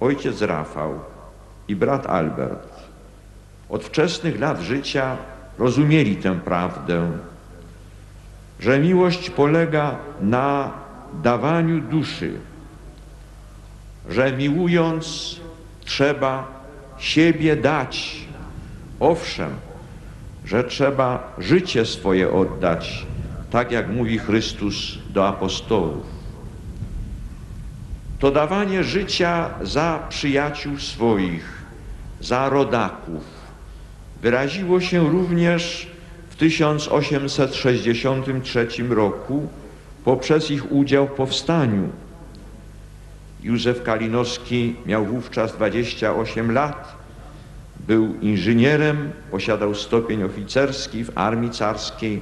ojciec Rafał i brat Albert od wczesnych lat życia rozumieli tę prawdę, że miłość polega na dawaniu duszy, że miłując trzeba siebie dać. Owszem, że trzeba życie swoje oddać, tak jak mówi Chrystus do apostołów. To dawanie życia za przyjaciół swoich, za rodaków, wyraziło się również w 1863 roku poprzez ich udział w powstaniu. Józef Kalinowski miał wówczas 28 lat, był inżynierem, posiadał stopień oficerski w armii carskiej.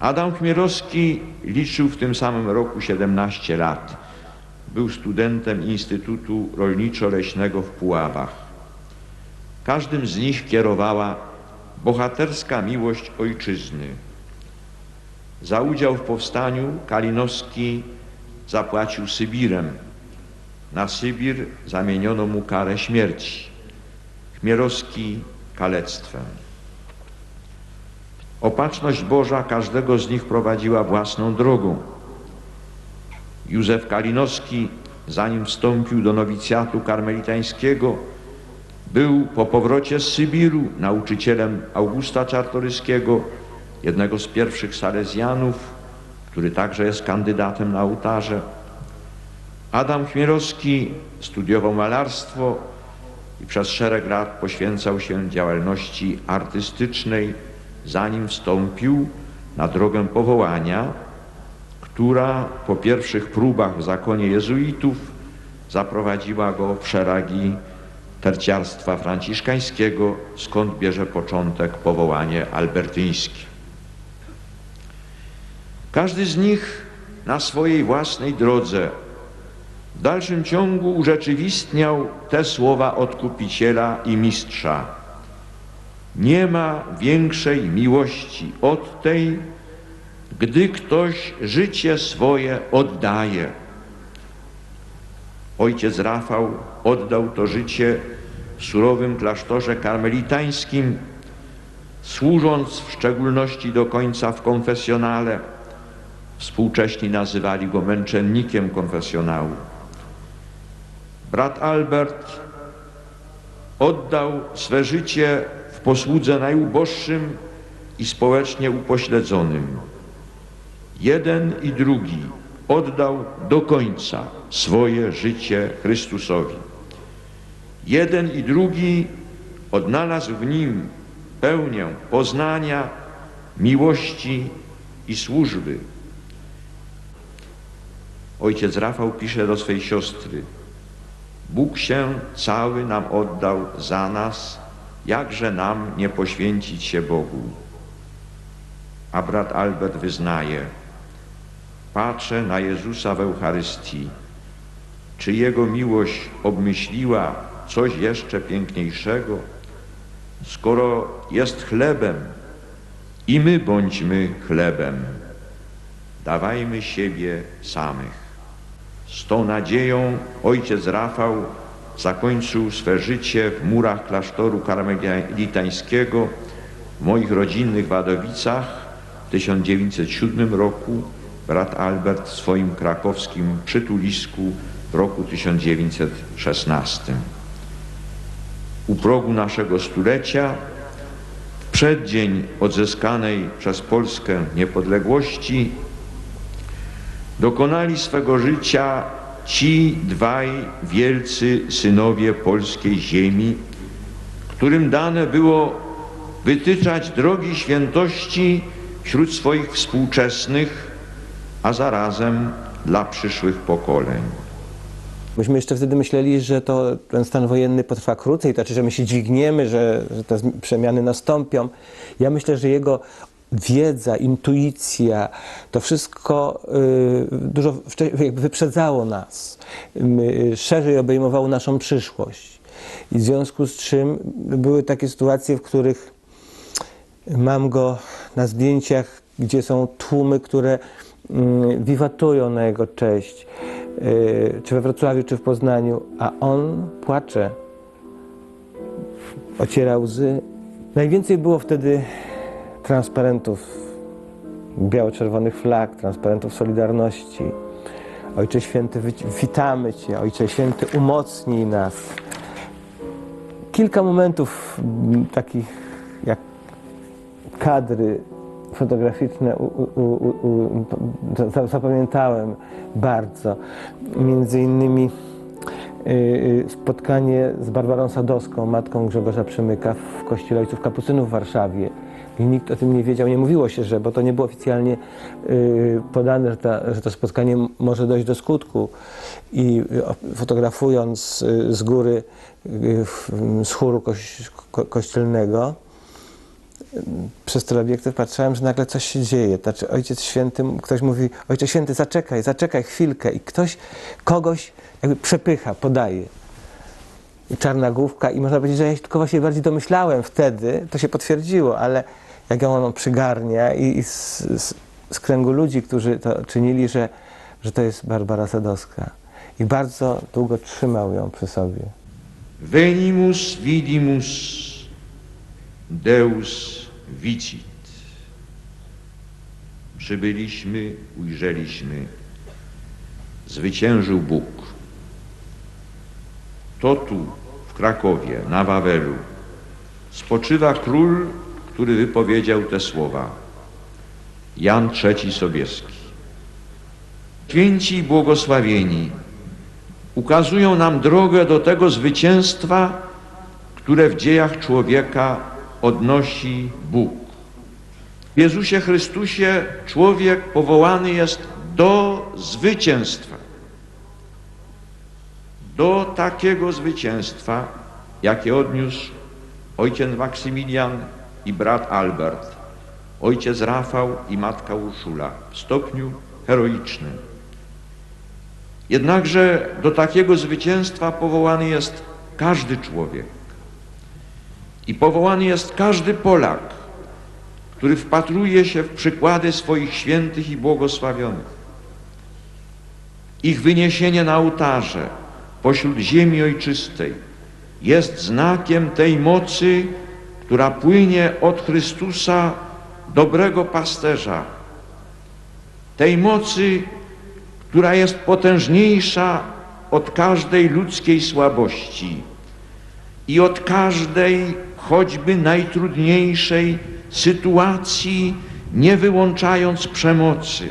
Adam Chmierowski liczył w tym samym roku 17 lat. Był studentem Instytutu Rolniczo-Leśnego w Puławach. Każdym z nich kierowała bohaterska miłość ojczyzny. Za udział w powstaniu Kalinowski zapłacił Sybirem. Na Sybir zamieniono mu karę śmierci. Chmierowski kalectwem. Opatrzność Boża każdego z nich prowadziła własną drogą. Józef Kalinowski, zanim wstąpił do nowicjatu karmelitańskiego, był po powrocie z Sybiru nauczycielem Augusta Czartoryskiego, jednego z pierwszych salezjanów, który także jest kandydatem na ołtarze. Adam Chmierowski studiował malarstwo i przez szereg lat poświęcał się działalności artystycznej, zanim wstąpił na drogę powołania, która po pierwszych próbach w zakonie jezuitów zaprowadziła go w szeregi terciarstwa franciszkańskiego, skąd bierze początek powołanie albertyńskie. Każdy z nich na swojej własnej drodze w dalszym ciągu urzeczywistniał te słowa odkupiciela i mistrza. Nie ma większej miłości od tej, gdy ktoś życie swoje oddaje. Ojciec Rafał oddał to życie w surowym klasztorze karmelitańskim, służąc w szczególności do końca w konfesjonale. Współcześni nazywali go męczennikiem konfesjonału. Brat Albert oddał swe życie w posłudze najuboższym i społecznie upośledzonym. Jeden i drugi oddał do końca swoje życie Chrystusowi. Jeden i drugi odnalazł w nim pełnię poznania, miłości i służby. Ojciec Rafał pisze do swej siostry Bóg się cały nam oddał za nas, jakże nam nie poświęcić się Bogu. A brat Albert wyznaje, patrzę na Jezusa w Eucharystii, czy Jego miłość obmyśliła coś jeszcze piękniejszego? Skoro jest chlebem, i my bądźmy chlebem, dawajmy siebie samych. Z tą nadzieją ojciec Rafał zakończył swe życie w murach klasztoru karmelitańskiego w moich rodzinnych Wadowicach w 1907 roku, brat Albert w swoim krakowskim przytulisku w roku 1916. U progu naszego stulecia, w przeddzień odzyskanej przez Polskę niepodległości, dokonali swego życia ci dwaj wielcy synowie polskiej ziemi, którym dane było wytyczać drogi świętości wśród swoich współczesnych, a zarazem dla przyszłych pokoleń. Myśmy jeszcze wtedy myśleli, że to ten stan wojenny potrwa krócej, to znaczy, że my się dźwigniemy, że, że te przemiany nastąpią. Ja myślę, że jego wiedza, intuicja, to wszystko y, dużo jakby wyprzedzało nas, y, szerzej obejmowało naszą przyszłość. I w związku z czym były takie sytuacje, w których mam go na zdjęciach, gdzie są tłumy, które wiwatują na jego cześć. y, czy we Wrocławiu, czy w Poznaniu, a on płacze, ociera łzy. Najwięcej było wtedy transparentów, biało-czerwonych flag, transparentów Solidarności. Ojcze Święty, witamy Cię. Ojcze Święty, umocnij nas. Kilka momentów takich jak kadry fotograficzne u, u, u, u, za- zapamiętałem bardzo. Między innymi y, y, spotkanie z Barbarą Sadowską, matką Grzegorza Przemyka w Kościele Ojców Kapucynów w Warszawie. I nikt o tym nie wiedział, nie mówiło się, że, bo to nie było oficjalnie y, podane, że, ta, że to spotkanie może dojść do skutku. I fotografując z góry y, z chóru ko, kościelnego, przez teleobiektyw patrzyłem, że nagle coś się dzieje. Znaczy, Ojciec Święty, ktoś mówi, Ojcze Święty, zaczekaj, zaczekaj chwilkę. I ktoś kogoś jakby przepycha, podaje. I czarna główka. I można powiedzieć, że ja się tylko właśnie bardziej domyślałem wtedy, to się potwierdziło, ale jak ją on przygarnia i, i z, z, z kręgu ludzi, którzy to czynili, że, że to jest Barbara Sadowska. I bardzo długo trzymał ją przy sobie. Venimus vidimus Deus vicit. Przybyliśmy, ujrzeliśmy, zwyciężył Bóg. To tu, w Krakowie, na Wawelu, spoczywa król, który wypowiedział te słowa. Jan III Sobieski. Święci i błogosławieni ukazują nam drogę do tego zwycięstwa, które w dziejach człowieka odnosi Bóg. W Jezusie Chrystusie człowiek powołany jest do zwycięstwa. Do takiego zwycięstwa, jakie odniósł ojciec Maksymilian i brat Albert, ojciec Rafał i matka Urszula w stopniu heroicznym. Jednakże do takiego zwycięstwa powołany jest każdy człowiek. I powołany jest każdy Polak, który wpatruje się w przykłady swoich świętych i błogosławionych. Ich wyniesienie na ołtarze pośród ziemi ojczystej jest znakiem tej mocy, która płynie od Chrystusa, dobrego pasterza. Tej mocy, która jest potężniejsza od każdej ludzkiej słabości i od każdej, choćby najtrudniejszej sytuacji, nie wyłączając przemocy.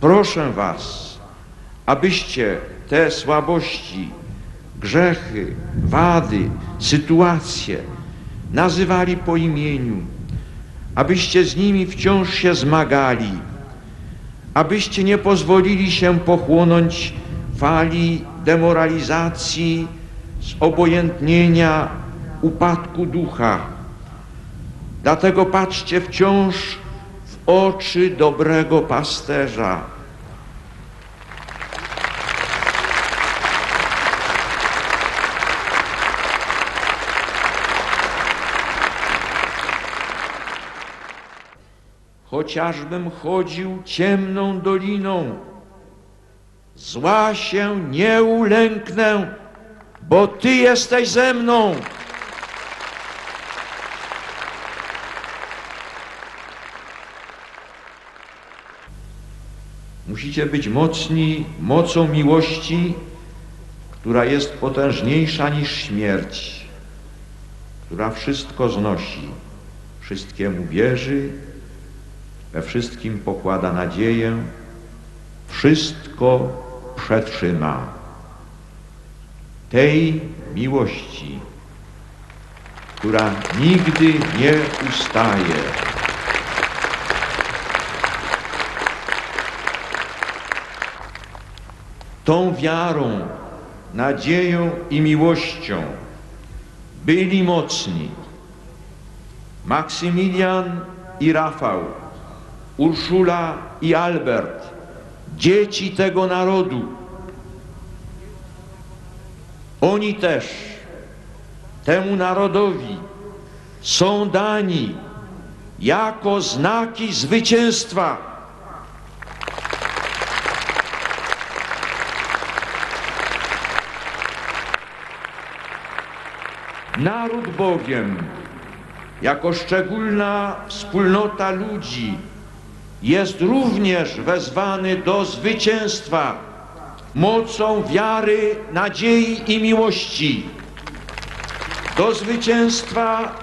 Proszę Was, abyście te słabości, grzechy, wady, sytuacje nazywali po imieniu, abyście z nimi wciąż się zmagali, abyście nie pozwolili się pochłonąć fali demoralizacji, zobojętnienia, upadku ducha. Dlatego patrzcie wciąż w oczy dobrego pasterza. Chociażbym chodził ciemną doliną, zła się nie ulęknę, bo Ty jesteś ze mną. Musicie być mocni mocą miłości, która jest potężniejsza niż śmierć, która wszystko znosi, wszystkiemu wierzy, we wszystkim pokłada nadzieję, wszystko przetrzyma. Tej miłości, która nigdy nie ustaje. Tą wiarą, nadzieją i miłością byli mocni Maksymilian i Rafał, Urszula i Albert, dzieci tego narodu. Oni też temu narodowi są dani jako znaki zwycięstwa. Naród bowiem, jako szczególna wspólnota ludzi, jest również wezwany do zwycięstwa mocą wiary, nadziei i miłości, do zwycięstwa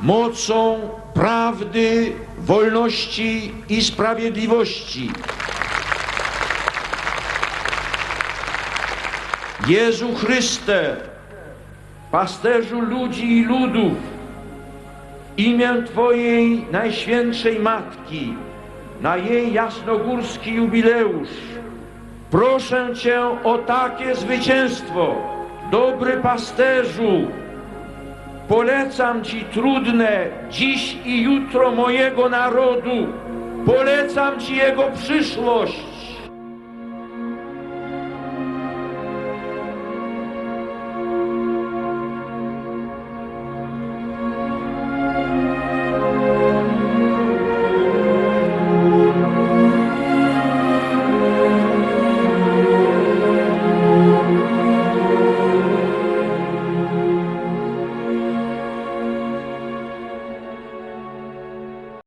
mocą prawdy, wolności i sprawiedliwości. Jezu Chryste, pasterzu ludzi i ludów, imię Twojej Najświętszej Matki, na jej jasnogórski jubileusz, proszę Cię o takie zwycięstwo, dobry pasterzu, Polecam Ci trudne dziś i jutro mojego narodu. Polecam Ci jego przyszłość.